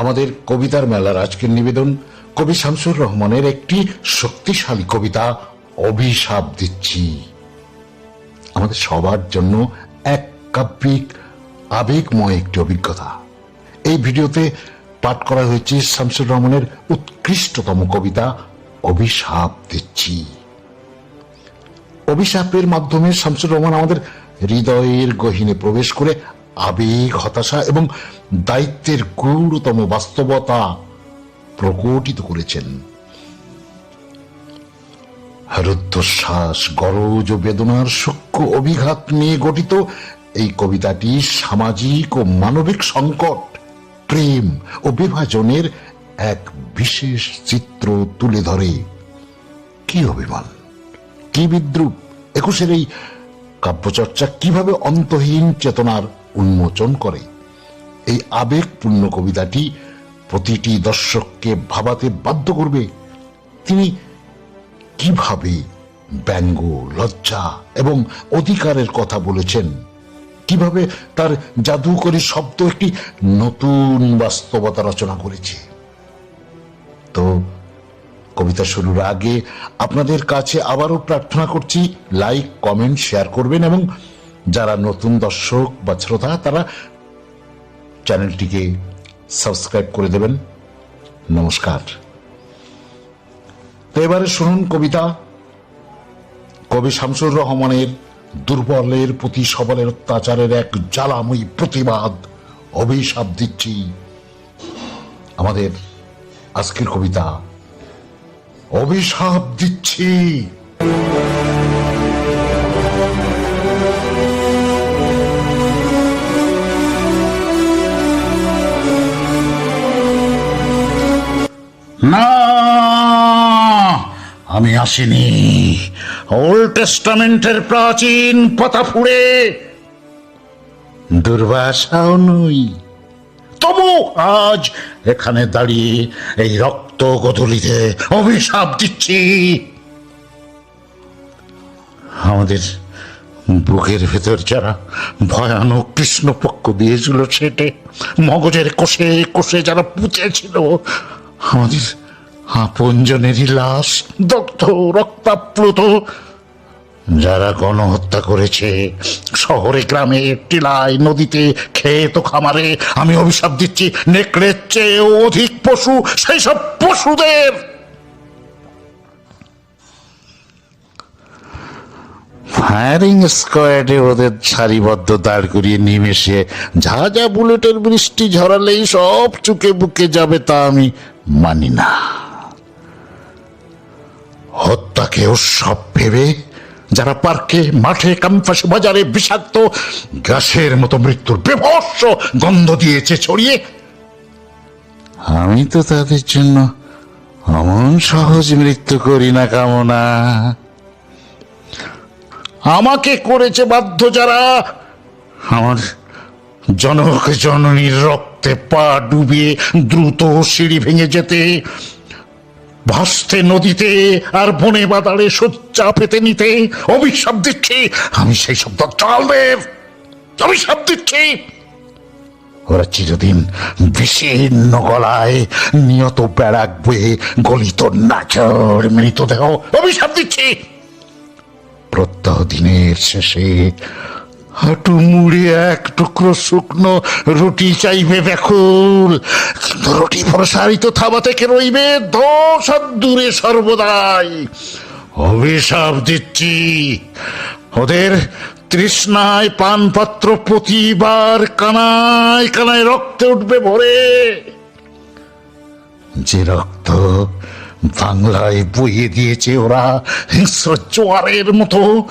আমাদের কবিতার মেলার আজকের নিবেদন কবি শামসুর রহমানের একটি শক্তিশালী কবিতা, অভিশাপ দিচ্ছি। আমাদের সবার জন্য এক কাব্যিক আবেগময় একটি অভিজ্ঞতা। এই ভিডিওতে পাঠ করা হয়েছে শামসুর রহমানের উৎকৃষ্টতম কবিতা, অভিশাপ দিচ্ছি। অভিশাপের মাধ্যমে শামসুর রহমান আমাদের হৃদয়ের গহীনে প্রবেশ করে আবেগ, হতাশা এবং দায়িত্বের গূঢ়তম বাস্তবতা প্রকটিত করেছেন। রুদ্ধশ্বাস, গরজ ও বেদনার সূক্ষ্ম অভিঘাত নিয়ে গঠিত এই কবিতাটি সামাজিক ও মানবিক সংকট, প্রেম ও বিভাজনের এক বিশেষ চিত্র তুলে ধরে। কি অভিমান, কি বিদ্রুপ, একুশের এই কাব্যচর্চা কীভাবে অন্তহীন চেতনার উন্মোচন করে। এই আবেগপূর্ণ কবিতাটি প্রতিটি দর্শককে ভাবাতে বাধ্য করবে। তিনি কীভাবে ব্যঙ্গ, লজ্জা এবং অধিকারের কথা বলেছেন? কীভাবে তার জাদুকরী শব্দ একটি নতুন বাস্তবতা রচনা করেছে? তো কবিতা শুরুর আগে আপনাদের কাছে আবারও প্রার্থনা করছি, লাইক, কমেন্ট, শেয়ার করবেন এবং যারা নতুন দর্শক বা শ্রোতা, তারা চ্যানেলটিকে সাবস্ক্রাইব করে দেবেন। নমস্কার। তো এবারে শুনুন কবিতা। কবি শামসুর রহমানের দুর্বলের প্রতি সবলের অত্যাচারের এক জ্বালাময়ী প্রতিবাদ অভিশাপ দিচ্ছি। আমাদের আজকের কবিতা, অভিশাপ দিচ্ছি। না, আমি আসিনি। ওল্ড টেস্টামেন্টের প্রাচীন পাতা ফুড়ে দুর্বাসাও নই তবু আজ এখানে দাঁড়িয়ে এই রক্ত গদলিতে অভিশাপ দিচ্ছি। আমাদের বুকের ভেতর যারা ভয়ানক কৃষ্ণপক্ষ দিয়েছিল, সেটে মগজের কোষে কোষে যারা পুঁতেছিল আমাদের আপনজনেরই লাশ, দগ্ধ, রক্তাপ্লুত, যারা গণহত্যা করেছে, শহরে, গ্রামে, টিলায়, নদীতে, ক্ষেত খামারে, আমি অভিশাপ দিচ্ছি, নেকড়ের চেয়ে অধিক পশু, সেই সব পশুদের। ফায়ারিং স্কোয়াডে ওদের সারিবদ্ধ দাঁড় করিয়ে নিমেষে যা যা বুলেটের বৃষ্টি ঝরালেই সব চুকে বুকে যাবে তা আমি মানি না। হত্যাকে সব ভেবে যারা পার্কে, মাঠে, ক্যাম্পাসে, বাজারে বিষাক্ত গ্যাসের মতো মৃত্যুর বিভৎস গন্ধ দিয়েছে ছড়িয়ে, আমি তো তাদের জন্য অমন সহজ মৃত্যু করি না, কামনা। আমাকে করেছে বাধ্য যারা। আমার জনক জননীর রক্তে পা ডুবিয়ে দ্রুত সিঁড়ি ভেঙে যেতে, ভাসতে নদীতে আর বনে বাদারে সজ্জা পেতে নিতে অভিশাপ দিচ্ছি। আমি সেই শব্দ চালদের অভিশাপ দিচ্ছি। ওরা চিরদিন বিষীর্ণ গলায় নিয়ত বেড়াক বয়ে গলিত নাচর মৃতদেহ অভিশাপ দিচ্ছি। প্রত্যহ দিনের শেষে হাঁটু মুড়ে এক টুকরো শুকনো রুটি চাইবে ব্যাকুল। কিন্তু রুটি প্রসারিত থাবা থেকে রইবে? দশ দূরে সর্বদাই। অভিশাপ দিচ্ছি। ওদের তৃষ্ণায় পানপাত্র প্রতিবার কানায় কানায় রক্তে উঠবে ভরে। যে রক্ত বাংলায় বইয়ে দিয়েছে ওরা হিংস্র জোয়ারের মতো।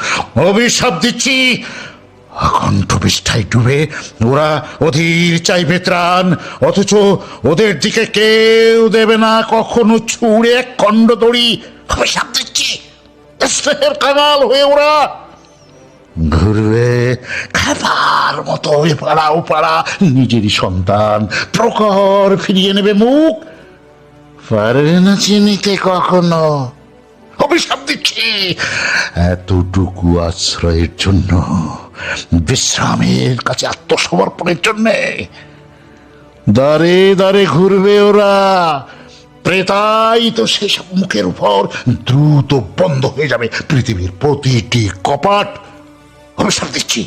অভিশাপ দিচ্ছি। অকণ্ঠ বিষ্ঠায় ডুবে ওরা অধীর চাইবে ত্রাণ। অথচ ওদের দিকে কেউ দেবে না কখনো ছুঁড়ে এক খণ্ড দড়ি অভিশাপ দিচ্ছি। স্নেহের কাঙাল হয়ে ওরা ঘুরবে। খাবার মতো এপাড়া ওপাড়া। নিজেরই সন্তান। প্রকর ফিরিয়ে নেবে মুখ। পারবে না চিনিতে কখনো? অভিশাপ দিচ্ছি। এতটুকু আশ্রয়ের জন্য, বিশ্রামের কাছে আত্মসমর্পণের জন্যে দারে দাঁড়ে ঘুরবে ওরা। প্রেতাই তো সেসব মুখের উপর দ্রুত বন্ধ হয়ে যাবে পৃথিবীর প্রতিটি কপাট। অভিশাপ দিচ্ছি।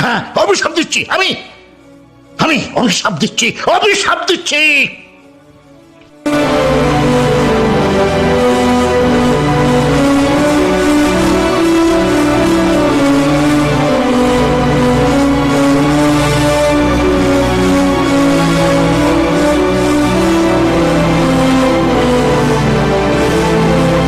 হ্যাঁ অভিশাপ দিচ্ছি। আমি আমি অভিশাপ দিচ্ছি অভিশাপ দিচ্ছি।